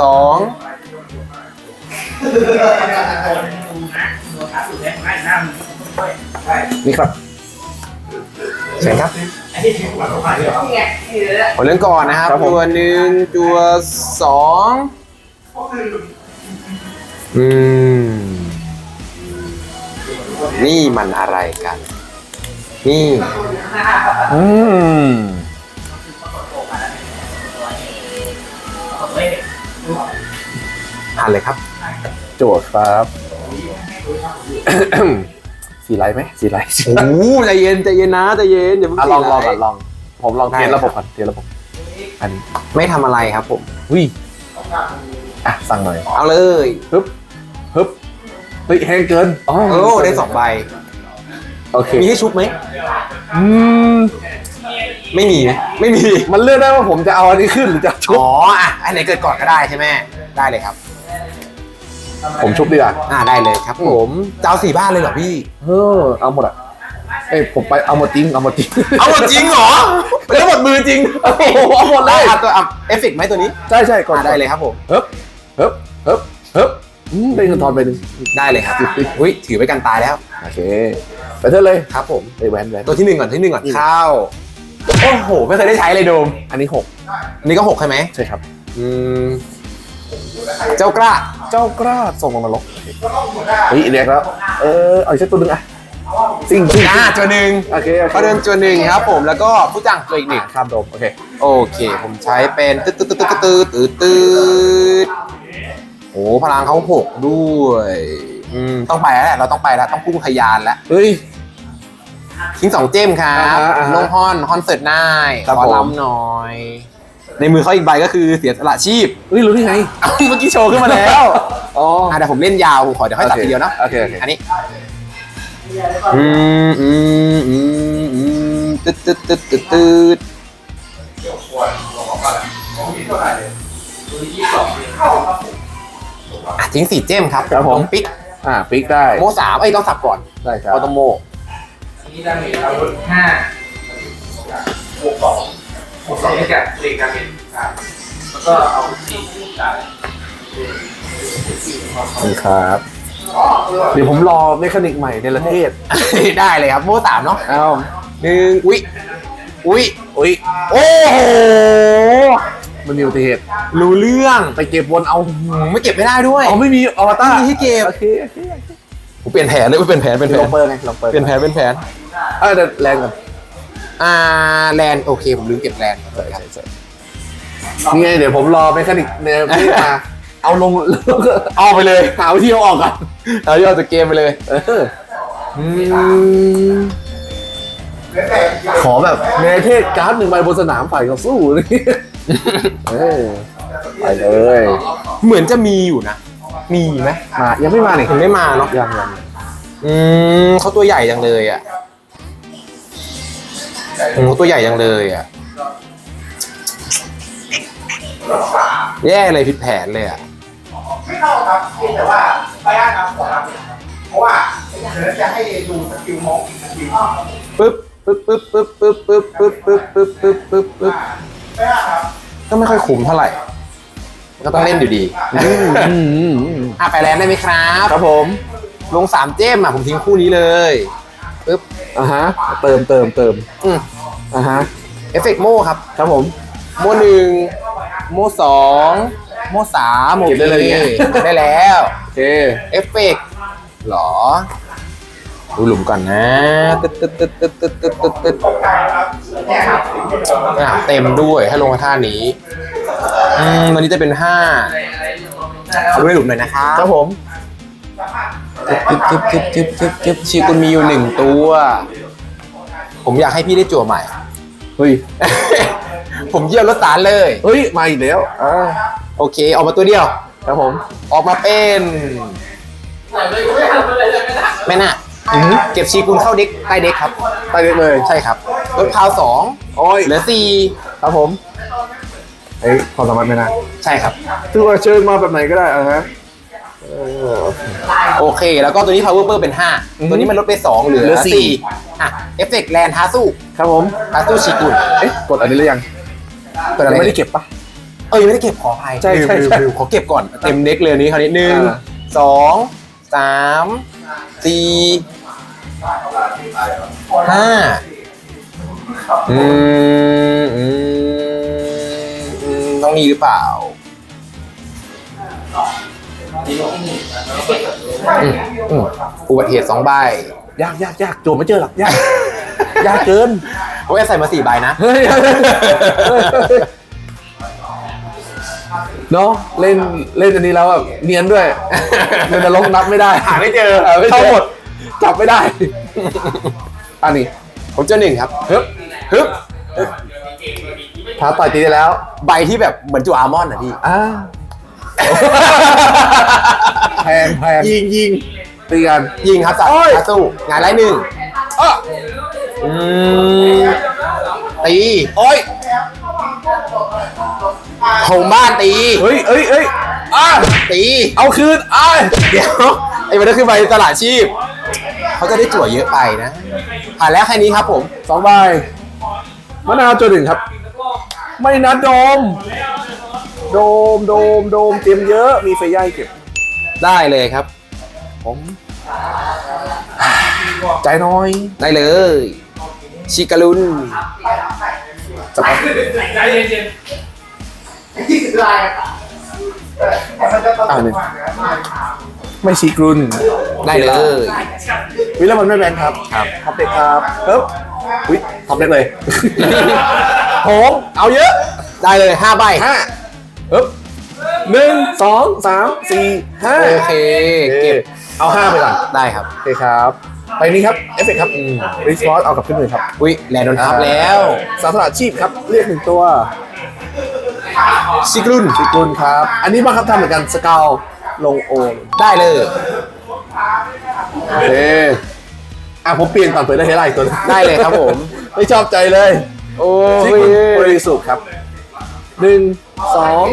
สองนี่ครับเชิญครับผมเล่นก่อนนะครับครับผม ตัวหนึ่งตัวสองอืม นี่มันอะไรกัน นี่ อืม หันเลยครับ โจทย์ครับ สีไลท์ไหมสีไลท์สีโอ้ไลท์โหใจเย็นใจเย็นนะใจเย็นอย่าเพิ่งอะลองลองสีก่อนไหลอง ผมลองได้เทสระบบครับก่อนเทสระบบ อันนี้ไม่ทำอะไรครับผมวิอะสั่งหน่อยเอาเลยฮึบฮึบเฮ้ยแห้งเกินอ๋อโอ้ได้สองใบโอเค มีให้ชุบไหมอืม ไม่มีไหมไม่มี มันเลือกได้ว่าผมจะเอาอันนี้ขึ้นหรือจะชุบ อ๋ออะอันไหนเกิดก่อนก็ได้ใช่ไหมได้เลยครับ ผมชุบดีกว่าอ่าได้เลยครับผม จะเอาสี่บ้านเลยเหรอพี่ เออเอาหมดอะ เอ้ยผมไปเอาหมดจริง เอาหมดจริง เอาหมดจริงเหรอเป็นเรื่องหมดมือจริงโอ้โหเอาหมดเลยอะตัวอะเอฟเฟกต์ไหมตัวนี้ ใช่ใช่ก่อนอ่าได้เลยครับผมเฮ้บเฮ้บเฮ้บเฮ้บอืมได้เงินทอนไปหนึ่งได้เลยครับอุ้ยถือไว้กันตายแล้ว โอเค ไปเถอะเลยครับผมไปแหวนแหวนตัวที่หนึ่งก่อนที่หนึ่งก่อนเข้าโอ้โห ไม่เคยได้ใช้เลยโดม อันนี้หกอันนี่ก็หกใช่ไหมใช่ครับ อืม เจ้ากล้าเจ้ากล้าส่งลงนรกเฮ้ยเรียกแล้ว เออเอาอีกสักตัวหนึ่งอะสิ่งสิ่งอ่าตัวหนึ่งโอเคโอเคเขาเดินตัวหนึ่งครับผมแล้วก็ผู้จังตัวอีกหนึ่งข้ามโดมโอเคโอเค ผมใช้เป็นตืดตืดตืดตืดตืดตืดตืดโอ้พลังเขาหกด้วยอืมต้องไปแล้วแหละเราต้องไปแล้วต้องพุ่งทะยานแล้วเฮ้ยทิ้งสองเจมครับอ่าฮะอ่าฮะลงฮอนฮอนเสิร์ตนายครับขอผมลำหน่อย ในมือเขาอีกใบก็คือเสียสละชีพเฮ้ยรู้ได้ไง เอ้าเมื่อกี้โชว์ขึ้นมาแล้วอ๋ออะเดี๋ยวผมเล่นยาวผมขอเดี๋ยวค่อยตัดทีเดียวนะโอเคโอเค อันนี้อืมอืมอืมอืมตึ๊ดตึ๊ดตึ๊ดตึ๊ดตึ๊ดอะทิ้งสี่เจมครับครับผมลงปิ๊กอ่าปิกได้โมสามเอ้ยต้องสับก่อนได้ครับออโตโม นี่ดาเมจอาวุธห้าบวกสอง บวกสองนี่จากเรียงดาเมจครับแล้วก็เอาสี่จ่ายขอบคุณครับเดี๋ยวผมรอเมคานิกใหม่ในประเทศ ได้เลยครับโมสามเนาะเอ้าหนึ่งอุ้ยอุ้ยอุ้ยโอ้โหมันมีอุบัติเหตุรู้เรื่องไปเก็บวนเอาอืมไม่เก็บไม่ได้ด้วย อ๋อไม่มีอวตารไม่มีให้เก็บ โอเคโอเคผมเปลี่ยนแผนเลยเปลี่ยนแผนเป็นแผลอนงเปิดไงลองเปิดเปลี่ยนแผนเป็นแผน เออเดี๋ยวแรงก่อน อ่าแลนด์โอเค ผมลืมเก็บแลนด์ใช่ใช่ใช่นี่ไงเดี๋ยวผมรอเมคานิกเนี่ยพี่มาเอาลงแล้วก็ออกไปเลยหาวิธีเอาออกก่อนเรายอดจากเกมไปเลยเอออืมขอแบบในประเทศการ์ดหนึ่งใบบนสนามฝ่ายต่อสู้นี่เออไปเลย เหมือนจะมีอยู่นะ มีไหมมายังไม่มานี่มันไม่มาเนาะยังยังอืมเขาตัวใหญ่จังเลยอะ โอ้โหตัวใหญ่จังเลยอะ แย่เลยผิดแผนเลยอะไม่เข้าครับเพียงแต่ว่าไปอ่านครับขอรับเพราะว่าเดี๋ยวจะให้ดูสกิลมองอีกสกิลปึ๊บปึ๊บปึ๊บปึ๊บปึ๊บปึ๊บปึ๊บปึ๊บปึ๊บปึ๊บปึ๊บปึ๊บไปอ่านครับก็ไม่ค่อยคุ้มเท่าไหร่ ก็ต้องเล่นอยู่ดีอืมอืมอืมอืมอะไปแลนด์ได้ไหมครับ ครับผม ลงสามเจมอะผมทิ้งคู่นี้เลย ปึ๊บอ่าฮะ เติมเติมเติมอืมอ่าฮะ เอฟเฟกต์โมครับ ครับผมโมหนึ่งโมสองโมสามโอเก็บเคได้เลยเนี่ย ได้แล้ว โอเคเอฟเฟกต์หรอดูหลุมก่อนนะตึ๊ดตึ๊ดตึ๊ดตึ๊ดตึ๊ดตึ๊ดตึ๊ดตึ๊ดเนี่ยครับอะเต็มด้วยให้ลงมาท่านี้อืมวันนี้จะเป็นห้าเอาด้วยหลุมหน่อยนะครับครับผม จึ๊บจึ๊บจึ๊บจึ๊บจึ๊บจึ๊บชีกุลมีอยู่หนึ่งตัว ผมอยากให้พี่ได้จั่วใหม่ เฮ้ย ผมเยี่ยมรถสารเลย เฮ้ย มาอีกแล้วอ่าโอเค ออกมาตัวเดียว ครับผม ออกมาเป็นแม่น่ะเก็บชีกุลเข้าเด็กใต้เด็กครับไปเด็กเลย ใช่ครับลดพาวสองโอ้ยเหลือสี่ครับผม เฮ้ยความสามารถไม่น่าใช่ครับ ถือว่าเชิญมาแบบไหนก็ได้อะฮะ โอเค แล้วก็ตัวนี้ power เพิ่มเป็น5อือฮึตัวนี้มันลดไป 2 เหลืเหลืออ สี่ 4อะเอฟเฟกต์แลนท้าสู้ครับผมท้าสู้ชีกุลเอ๊ะกดอันนี้หรือยังตัวนั้นยังไม่ไม่ได้ได้เก็บปะ เอ้ยไม่ได้เก็บขออภัยใช่ใช่ลืมใช่ ลืมขอเก็บก่อนเต็มเด็กเลยอันนี้คราวนี้หนึ่งอ่าสองสามสี่ห้าอืมอืมอืมต้องมีหรือเปล่า อืมอืมอุบัติเหตุสองใบยากยากยากโจมไม่เจอหรอกยาก ยากเกินโอ้ยใส่มาสี่ใบนะเฮ้ยเนาะเล่นเล่นอันนี้แล้วแบบเนียนด้วยเล่นนรกนับไม่ได้หาไม่เจอหาไม่เจอ เข้าหมดจับไม่ได้ อันนี้ผมเจอหนึ่งครับฮึบฮึบท้าต่อยตีได้แล้ว ใบที่แบบเหมือนจูอาร์มอนด์อะพี่ อ่า แพงแพงยิงยิงตีกันยิงครับสัตว์โอ้ยคาสู้งานไรหนึ่งอ้ออืมตีโอ้ยโถมบ้านตี เฮ้ยเฮ้ยเฮ้ยอะตี เอาคืนอะเดี๋ยวไอ้มันนั่นคือใบตลาดชีพ เขาจะได้จั่วเยอะไปนะ ผ่านแล้วแค่นี้ครับผม สองใบมะนาวจนหนึ่งครับ ไม่นะโดม โดมโดมโดมเตรียมเยอะมีไฟย่ายเก็บ ได้เลยครับ ผม ใจน้อย ได้เลย ชิกาลุนจับครับใจเย็นอ่าหนึ่งไม่ชีกรุนได้เลยวิลเลมันไม่แบนครับครับท็อปเด็กครับเฮ้ยวิท็อปเด็กเลยโหงเอาเยอะ ได้เลยห้าใบห้า เฮ้ยหนึ่งสองสามสี่ห้าโอเค เก็บเอาห้าไปก่อนได้ครับโอเคครับ ไปนี้ครับ เอฟเฟกต์ครับรีสปอร์ตเอากลับขึ้นมือครับ อุ้ยแลนโดนทับแล้วสาสละชีพครับ เรียกหนึ่งตัวชิกรุนสิกุลครับ อันนี้บังคับทำเหมือนกันสกาวลงโอนได้เลยโอเคอะผมเปลี่ยนก่อนเผื่อได้เฮล่าอีกตัวหนึ่งได้เลยครับผม ไม่ชอบใจเลย โอ้ชิยกุลบริสุทธิ์ครับ หนึ่งสอง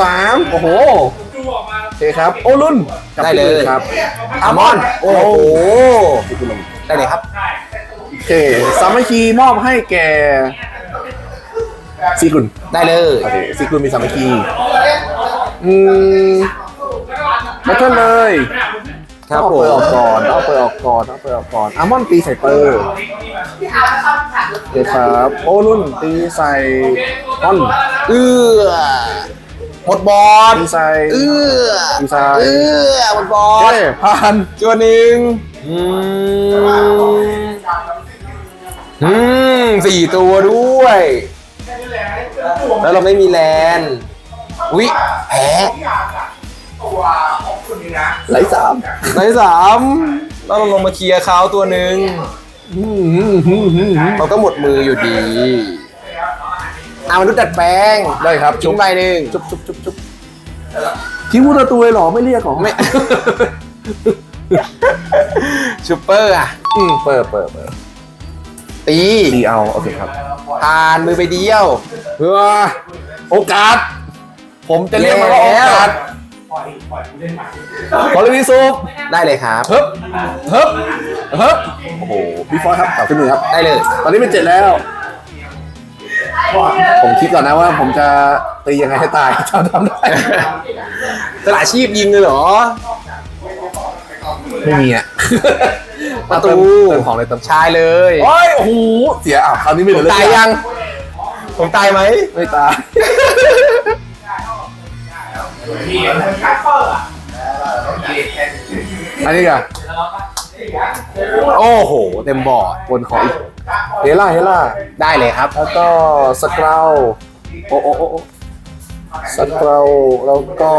สามโอ้โหโอเคครับ โอ้รุ่นกบได้เลยขึ้นมือครับอามอน โอ้โหสิกุลลงได้เลยครับโอเคสามัคคีมอบให้แก่สิกุลได้เลยโอเคสิกุลมีสามัคคีอืมมาเทิร์นเลยครับเอาผเปิดอมอกก่อนเอาเปิดออกก่อนเอาเปิดออกก่อนอามอนตีใส่เปอร์ โอเคครับ โอ้รุ่นตีใส่ออนเอื้อหมดบอลตีใส่เอื้อตีใส่เอื้อหมดบอโอลเคผ่านจวนหนึ่งอืมอืมสี่ตัวด้วย แล้วเราไม่มีแลนด์อุ๊ยแพ้ไหลสามในสามแล้วเราลงมาเคลียร์เขาตัวหนึ่งอืมอืมอืมอืม เราก็หมดมืออยู่ดีเอามนุษย์ดัดแปลงได้ครับชุบใบหนึ่งจุ๊บจุ๊บจุ๊บจุ๊บทิ้งวุ้นตัวเลยเหรอไม่เรียกเหรอไม่ชูเปอร์อะอืมเปิดเปิดเปิดตีดีเอาโอเคครับผ่านมือไปเดียวเพื่อโอกาส ผมจะเรียกมันว่าโอกาส ขอเรื่องนี้ซุปได้เลยครับเฮิบเฮิบเฮิบโอ้โหพี่ฟอยครับต่อขึ้นมือครับ ได้เลย ตอนนี้เป็นเจ็ดแล้ว ผมคิดก่อนนะว่าผมจะตียังไงให้ตายทำทำได้สละชีพยิงเลยเหรอ ไม่มีอะประตูเติมของเลยเติมชายเลยโอ้ยโอ้โหเสียอะคราวนี้ไม่เหผลือมเลยตายยัง ผมตายไหมไม่ตาย อันนี้กันโอ้โห เต็มบอร์ดบนขออีกเฮล่าเฮล่าได้เลยครับ แล้วก็สกราวโอ้โอ้โอ้โอ้สกราวแล้วก็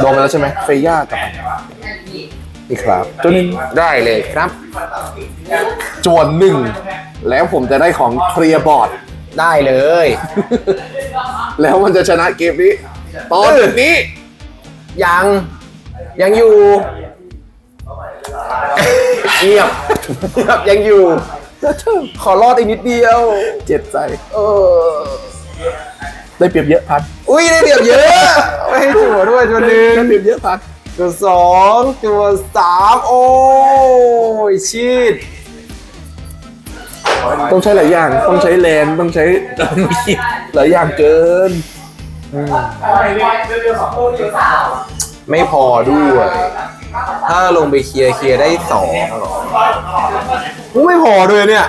โดนไปแล้วใช่ไหมเฟย่ากับนี่ครับตัวหนึงได้เลยครับ จวนหนึ่งแล้วผมจะได้ของเคลียร์บอร์ดได้เลย แล้วมันจะชนะเกมนี้ ตอนนี้ยังยังอยู่เงียบเงียบยังอยู่ ขอรอดอีกนิดเดียว เจ็บใจ เออ ได้เปรียบเยอะพัด อุ้ยได้เปรียบเยอะไม่ให้จั่วด้วยตัวหนึ่งได้เปรียบเยอะพัดตัวสองตัวสามโอ้ยชีดต้องใช้หลายอย่าง ต้องใช้แลนต้องใช้ หลายอย่างเกิน ไม่พอด้วย ถ้าลงไปเคลียร์เคลียร์ได้สองเหรอไม่พอด้วยเนี่ย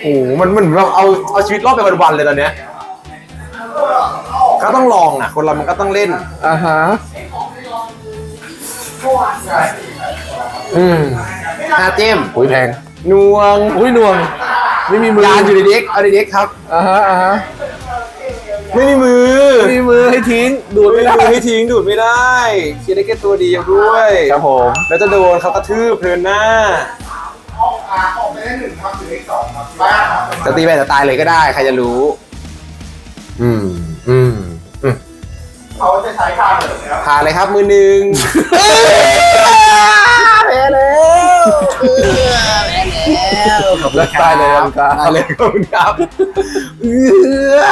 โอ้โหมันมันเราเอาเอาชีวิตรอดไปวันๆเลยตอนเนี้ย ก็ต้องลองอะ คนเรามันก็ต้องเล่น อ่าฮะ อืมห้าเจมอุ้ยแพงนวง อุ้ยหน่วง ไม่มีมือ ยานอยู่ในเด็กเอาในเด็กครับอ่าฮะอ่าฮะไม่มีมือไม่มีมือให้ทิ้งดูดไม่ไม่ได้ได้ให้ทิ้งดูดไม่ได้เคลียร์ได้แค่ตัวเดียวด้วย ครับผม แล้วจะโดนเขากระทืบเพลินหน้าจะตีไปจะตายเลยก็ได้ ใครจะรู้ อืมอืมอืมเขาจะใช้ข้าวเลยครับพาเลยครับมือหนึ่งแพ้แล้วแล้ว ตายเลยอันกาตายเลยขอบคุณครับเอื้อ